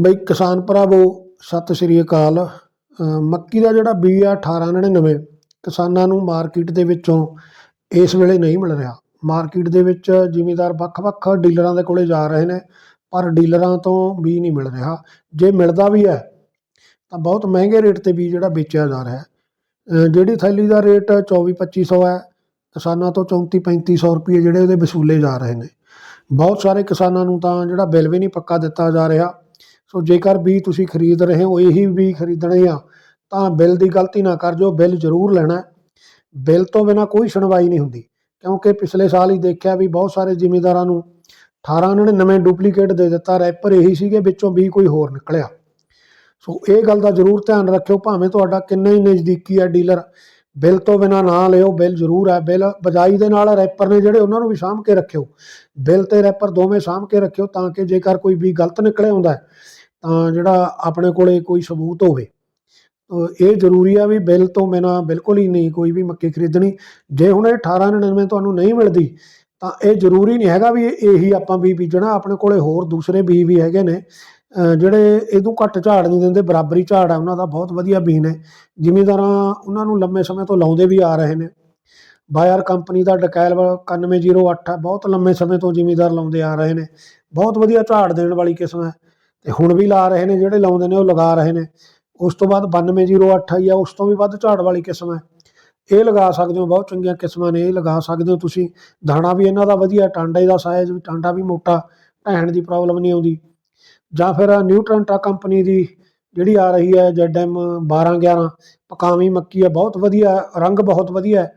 ਬਈ ਕਿਸਾਨ ਭਰਾਵੋ, ਸਤਿ ਸ਼੍ਰੀ ਅਕਾਲ। ਮੱਕੀ ਦਾ ਜਿਹੜਾ ਬੀਜ ਆ 1899 ਕਿਸਾਨਾਂ ਨੂੰ ਮਾਰਕੀਟ ਦੇ ਵਿੱਚੋਂ ਇਸ ਵੇਲੇ ਨਹੀਂ ਮਿਲ ਰਿਹਾ। ਮਾਰਕੀਟ ਦੇ ਵਿੱਚ ਜ਼ਿਮੀਦਾਰ ਵੱਖ-ਵੱਖ ਡੀਲਰਾਂ ਦੇ ਕੋਲੇ ਜਾ ਰਹੇ ਨੇ, ਪਰ ਡੀਲਰਾਂ ਤੋਂ ਬੀ ਨਹੀਂ ਮਿਲ ਰਿਹਾ। ਜੇ ਮਿਲਦਾ ਵੀ ਹੈ, ਤਾਂ ਬਹੁਤ ਮਹਿੰਗੇ ਰੇਟ ਤੇ ਬੀ ਜਿਹੜਾ ਵੇਚਿਆ ਜਾ ਰਿਹਾ ਹੈ। ਜਿਹੜੀ ਥੈਲੀ ਦਾ ਰੇਟ 24-2500 ਹੈ, ਕਿਸਾਨਾਂ ਤੋਂ 34-3500 ਰੁਪਏ ਜਿਹੜੇ ਉਹਦੇ ਵਸੂਲੇ ਜਾ ਰਹੇ ਨੇ। ਬਹੁਤ ਸਾਰੇ ਕਿਸਾਨਾਂ ਨੂੰ ਤਾਂ ਜਿਹੜਾ ਬਿੱਲ ਵੀ ਨਹੀਂ ਪੱਕਾ ਦਿੱਤਾ ਜਾ ਰਿਹਾ। ਸੋ ਜੇਕਰ ਵੀ ਤੁਸੀਂ ਖਰੀਦ ਰਹੇ ਹੋ, ਇਹੀ ਵੀ ਖਰੀਦਣੇ ਆ, ਤਾਂ ਬਿੱਲ ਦੀ ਗਲਤੀ ਨਾ ਕਰ ਜੋ ਬਿੱਲ ਜ਼ਰੂਰ ਲੈਣਾ ਬਿੱਲ ਤੋਂ ਬਿਨਾ ਕੋਈ ਸੁਣਵਾਈ ਨਹੀਂ ਹੁੰਦੀ, ਕਿਉਂਕਿ ਪਿਛਲੇ ਸਾਲ ਹੀ ਦੇਖਿਆ ਵੀ ਬਹੁਤ ਸਾਰੇ ਜ਼ਿਮੀਂਦਾਰਾਂ ਨੂੰ 1899 ਡੁਪਲੀਕੇਟ ਦੇ ਦਿੱਤਾ, ਰੈਪਰ ਇਹੀ ਸੀਗੇ, ਵਿੱਚੋਂ ਵੀ ਕੋਈ ਹੋਰ ਨਿਕਲਿਆ। ਸੋ ਇਹ ਗੱਲ ਦਾ ਜ਼ਰੂਰ ਧਿਆਨ ਰੱਖਿਓ, ਭਾਵੇਂ ਤੁਹਾਡਾ ਕਿੰਨਾ ਹੀ ਨਜ਼ਦੀਕੀ ਹੈ ਡੀਲਰ, ਬਿੱਲ ਤੋਂ ਬਿਨਾ ਨਾ ਲਿਓ, ਬਿੱਲ ਜ਼ਰੂਰ ਹੈ, ਬਿੱਲ ਬਜਾਈ ਦੇ ਨਾਲ ਰੈਪਰ ਨੇ ਜਿਹੜੇ ਉਹਨਾਂ ਨੂੰ ਵੀ ਸਾਂਭ ਕੇ ਰੱਖਿਓ, ਬਿੱਲ ਤੇ ਰੈਪਰ ਦੋਵੇਂ ਸਾਂਭ ਕੇ ਰੱਖਿਓ, ਤਾਂ ਕਿ ਜੇਕਰ ਕੋਈ ਵੀ ਗਲਤ ਨਿਕਲਿਆ ਹੁੰਦਾ ਤਾਂ ਜਿਹੜਾ ਆਪਣੇ ਕੋਲੇ ਕੋਈ ਸਬੂਤ ਹੋਵੇ ਇਹ ਜ਼ਰੂਰੀ ਆ ਵੀ ਬਿੱਲ ਤੋਂ ਬਿਨਾ ਬਿਲਕੁਲ ਹੀ ਨਹੀਂ ਕੋਈ ਵੀ ਮੱਕੀ ਖਰੀਦਣੀ। ਜੇ ਹੁਣ ਇਹ 1899 ਤੁਹਾਨੂੰ ਨਹੀਂ ਮਿਲਦੀ ਤਾਂ ਇਹ ਜ਼ਰੂਰੀ ਨਹੀਂ ਹੈਗਾ ਵੀ ਇਹੀ ਆਪਾਂ ਵੀ ਬੀਜਣਾ ਆਪਣੇ ਕੋਲੇ ਹੋਰ ਦੂਸਰੇ ਬੀਜ ਵੀ ਹੈਗੇ ਨੇ ਅ, ਜਿਹੜੇ ਇਹਦੋਂ ਘੱਟ ਝਾੜ ਨਹੀਂ ਦਿੰਦੇ ਬਰਾਬਰੀ ਝਾੜ ਹੈ ਉਹਨਾਂ ਦਾ ਬਹੁਤ ਵਧੀਆ ਬੀਜ ਨੇ। ਜ਼ਿਮੀਂਦਾਰਾਂ ਉਹਨਾਂ ਨੂੰ ਲੰਮੇ ਸਮੇਂ ਤੋਂ ਲਾਉਂਦੇ ਵੀ ਆ ਰਹੇ ਨੇ। ਬਾਇਰ ਕੰਪਨੀ ਦਾ ਡਕੈਲ 9108 ਹੈ ਬਹੁਤ ਲੰਮੇ ਸਮੇਂ ਤੋਂ ਜ਼ਿਮੀਂਦਾਰ ਲਾਉਂਦੇ ਆ ਰਹੇ ਨੇ। ਬਹੁਤ ਵਧੀਆ ਝਾੜ ਦੇਣ ਵਾਲੀ ਕਿਸਮ ਹੈ। ਤੇ ਹੁਣ ਵੀ ਲਾ ਰਹੇ ਨੇ, ਜਿਹੜੇ ਲਾਉਂਦੇ ਨੇ ਉਹ ਲਗਾ ਰਹੇ ਨੇ। ਉਸ ਤੋਂ ਬਾਅਦ 9208 ਆਈ ਆ, ਉਸ ਤੋਂ ਵੀ ਵੱਧ ਝਾੜ ਵਾਲੀ ਕਿਸਮ ਹੈ। ਇਹ ਲਗਾ ਸਕਦੇ ਹੋ, ਬਹੁਤ ਚੰਗੀਆਂ ਕਿਸਮਾਂ ਨੇ, ਇਹ ਲਗਾ ਸਕਦੇ ਹੋ ਤੁਸੀਂ। ਦਾਣਾ ਵੀ ਇਹਨਾਂ ਦਾ ਵਧੀਆ, ਟਾਂਡੇ ਦਾ ਸਾਈਜ਼ ਵੀ, ਟਾਂਡਾ ਵੀ ਮੋਟਾ ਢਹਿਣ ਦੀ ਪ੍ਰੋਬਲਮ ਨਹੀਂ ਆਉਂਦੀ। ਜਾਂ ਫਿਰ ਨਿਊਟਰੈਂਟਾ ਕੰਪਨੀ ਦੀ, ਜਿਹੜੀ ਆ ਰਹੀ ਹੈ, ਜੈਡਐਮ 1211 ਪਕਾਵੀਂ ਮੱਕੀ ਹੈ ਬਹੁਤ ਵਧੀਆ, ਰੰਗ ਬਹੁਤ ਵਧੀਆ ਹੈ।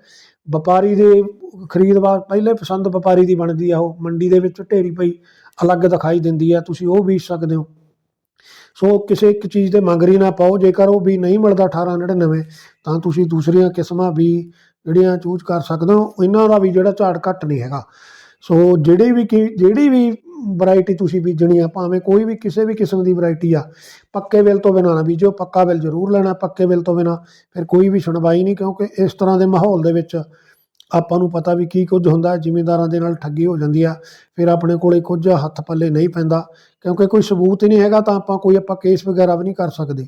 ਵਪਾਰੀ ਦੇ ਖਰੀਦਵਾ ਪਹਿਲੇ ਪਸੰਦ ਵਪਾਰੀ ਦੀ ਬਣਦੀ ਆ ਉਹ, ਮੰਡੀ ਦੇ ਵਿੱਚ ਢੇਰੀ ਪਈ, ਅਲੱਗ ਦਿਖਾਈ ਦਿੰਦੀ ਆ, ਤੁਸੀਂ ਉਹ ਬੀਜ ਸਕਦੇ ਹੋ। ਸੋ ਕਿਸੇ ਇੱਕ ਚੀਜ਼ ਦੇ ਮੰਗਰੀ ਨਾ ਪਾਓ, ਜੇਕਰ ਉਹ ਵੀ ਨਹੀਂ ਮਿਲਦਾ 1899 ਤਾਂ ਤੁਸੀਂ ਦੂਸਰੀਆਂ ਕਿਸਮਾਂ ਵੀ ਜਿਹੜੀਆਂ ਚੂਜ਼ ਕਰ ਸਕਦੇ ਹੋ, ਇਹਨਾਂ ਦਾ ਵੀ ਜਿਹੜਾ ਝਾੜ ਘੱਟ ਨਹੀਂ ਹੈਗਾ। ਸੋ ਜਿਹੜੀ ਵੀ ਕੀ, ਜਿਹੜੀ ਵੀ ਵੈਰਾਈਟੀ ਤੁਸੀਂ ਬੀਜਣੀ ਆ, ਭਾਵੇਂ ਕੋਈ ਵੀ ਕਿਸੇ ਵੀ ਕਿਸਮ ਦੀ ਵੈਰਾਈਟੀ ਆ, ਪੱਕੇ ਬਿੱਲ ਤੋਂ ਬਿਨਾਂ ਨਾ ਬੀਜੋ ਪੱਕਾ ਬਿੱਲ ਜ਼ਰੂਰ ਲੈਣਾ ਪੱਕੇ ਬਿੱਲ ਤੋਂ ਬਿਨਾਂ, ਫਿਰ ਕੋਈ ਵੀ ਸੁਣਵਾਈ ਨਹੀਂ, ਕਿਉਂਕਿ ਇਸ ਤਰ੍ਹਾਂ ਦੇ ਮਾਹੌਲ ਦੇ ਵਿੱਚ ਆਪਾਂ ਨੂੰ ਪਤਾ ਵੀ ਕੀ ਕੁਝ ਹੁੰਦਾ, ਜ਼ਿਮੀਂਦਾਰਾਂ ਦੇ ਨਾਲ ਠੱਗੀ ਹੋ ਜਾਂਦੀ ਆ, ਫਿਰ ਆਪਣੇ ਕੋਲੇ ਕੁਝ ਹੱਥ ਪੱਲੇ ਨਹੀਂ ਪੈਂਦਾ, ਕਿਉਂਕਿ ਕੋਈ ਸਬੂਤ ਹੀ ਨਹੀਂ ਹੈਗਾ, ਤਾਂ ਆਪਾਂ ਕੋਈ ਆਪਾਂ ਕੇਸ ਵਗੈਰਾ ਵੀ ਨਹੀਂ ਕਰ ਸਕਦੇ।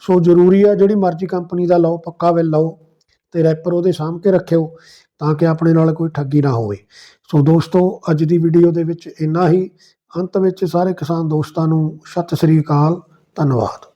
ਸੋ ਜ਼ਰੂਰੀ ਆ, ਜਿਹੜੀ ਮਰਜ਼ੀ ਕੰਪਨੀ ਦਾ ਲਓ, ਪੱਕਾ ਬਿੱਲ ਲਓ, ਤੇ ਰੈਪਰ ਉਹਦੇ ਸਾਂਭ ਕੇ ਰੱਖਿਓ। ਤਾਂ ਕਿ ਆਪਣੇ ਨਾਲ ਕੋਈ ਠੱਗੀ ਨਾ ਹੋਵੇ। ਸੋ ਦੋਸਤੋ, ਅੱਜ ਦੀ ਵੀਡੀਓ ਦੇ ਵਿੱਚ ਇੰਨਾ ਹੀ। ਅੰਤ ਵਿੱਚ ਸਾਰੇ ਕਿਸਾਨ ਦੋਸਤਾਂ ਨੂੰ ਸਤਿ ਸ੍ਰੀ ਅਕਾਲ, ਧੰਨਵਾਦ।